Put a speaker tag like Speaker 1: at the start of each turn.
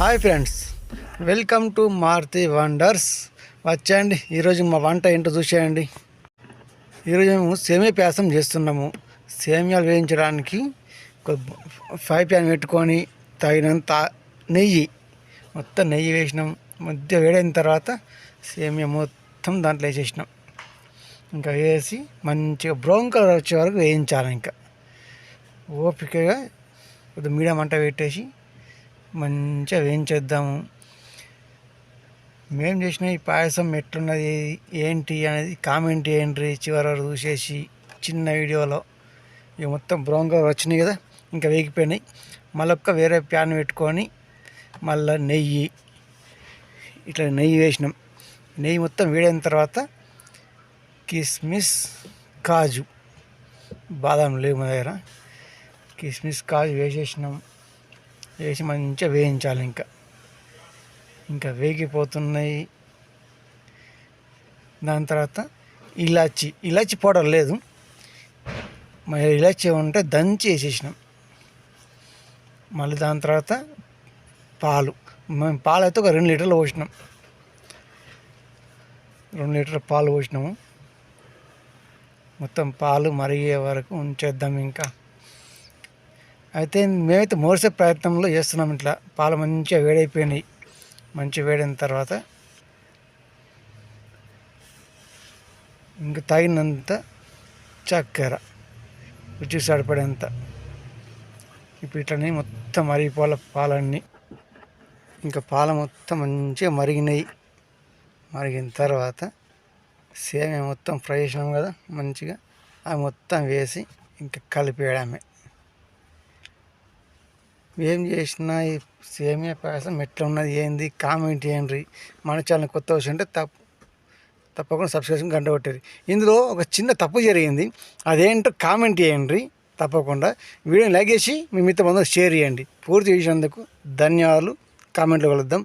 Speaker 1: Hi friends welcome to Maruti wonders వచ్చేయండి. ఈరోజు మా వంట ఏంటో చూసేయండి. ఈరోజు మేము సేమియా ప్యాసం చేస్తున్నాము. సేమియాలు వేయించడానికి ఒక ఫ్రై ప్యాన్ పెట్టుకొని తగినంత నెయ్యి మొత్తం నెయ్యి వేసినాం. మధ్య వేడైన తర్వాత సేమియా మొత్తం దాంట్లో వేసేసినాం. ఇంకా వేసి మంచిగా బ్రౌన్ కలర్ వచ్చే వరకు వేయించాలి ఇంకా. ఓపికగా కొద్దిగా మీడియం మంట పెట్టేసి మంచిగా వేయించేద్దాము మేము చేసిన ఈ పాయసం ఎట్లున్నది? ఏంటి అనేది కామెంట్ చేయండి. చివరి వరకు చూసేసి చిన్న వీడియోలో. ఇక మొత్తం బ్రౌన్ కలర్ వచ్చినాయి కదా ఇంకా వేగిపోయినాయి. మళ్ళొక్క వేరే ప్యాన్ పెట్టుకొని మళ్ళీ నెయ్యి. ఇట్లా నెయ్యి వేసినాం. నెయ్యి మొత్తం వేడైన తర్వాత కిస్మిస్ కాజు. బాదాం లేవు మా దగ్గర. కిస్మిస్ కాజు వేసేసినాం. వేసి మంచిగా వేయించాలి ఇంకా. ఇంకా వేగిపోతున్నాయి. దాని తర్వాత ఇలాచి ఇలాచి పౌడర్ లేదు. మరి ఇలాచి ఉంటే దంచి వేసేసినాం. మళ్ళీ దాని తర్వాత పాలు. మేము పాలు అయితే ఒక రెండు లీటర్లు పోసినాం. రెండు లీటర్ల పాలు పోసినాము. మొత్తం పాలు మరిగే వరకు ఉంచేద్దాం ఇంకా. అయితే మేమైతే మోసే ప్రయత్నంలో చేస్తున్నాం ఇట్లా. పాలు మంచిగా వేడైపోయినాయి. మంచి వేడైన తర్వాత ఇంకా తగినంత చక్కెర రుచి సరిపడేంత. ఇప్పుడు ఇట్లనే మొత్తం మరిగిపోవాల పాలన్నీ. ఇంకా పాలు మొత్తం మంచిగా మరిగినాయి. మరిగిన తర్వాత సేమియా మొత్తం ఫ్రై చేసినాం కదా మంచిగా. అవి మొత్తం వేసి ఇంకా కలిపేయడమే ఏం చేసినా ఈ సేమియా పాయసం ఎట్లా ఉన్నది ఏంది కామెంట్ చేయండి. మన ఛానల్ కొత్త వచ్చి ఉంటే తప్ప తప్పకుండా సబ్స్క్రిప్షన్ గంట కొట్టేది ఇందులో ఒక చిన్న తప్పు జరిగింది. అదేంటో కామెంట్ చేయండి. తప్పకుండా వీడియోని లైక్ చేసి మీ మిత్ర బంధువులు షేర్ చేయండి. పూర్తి చేసినందుకు ధన్యవాదాలు. కామెంట్లో కలుద్దాం.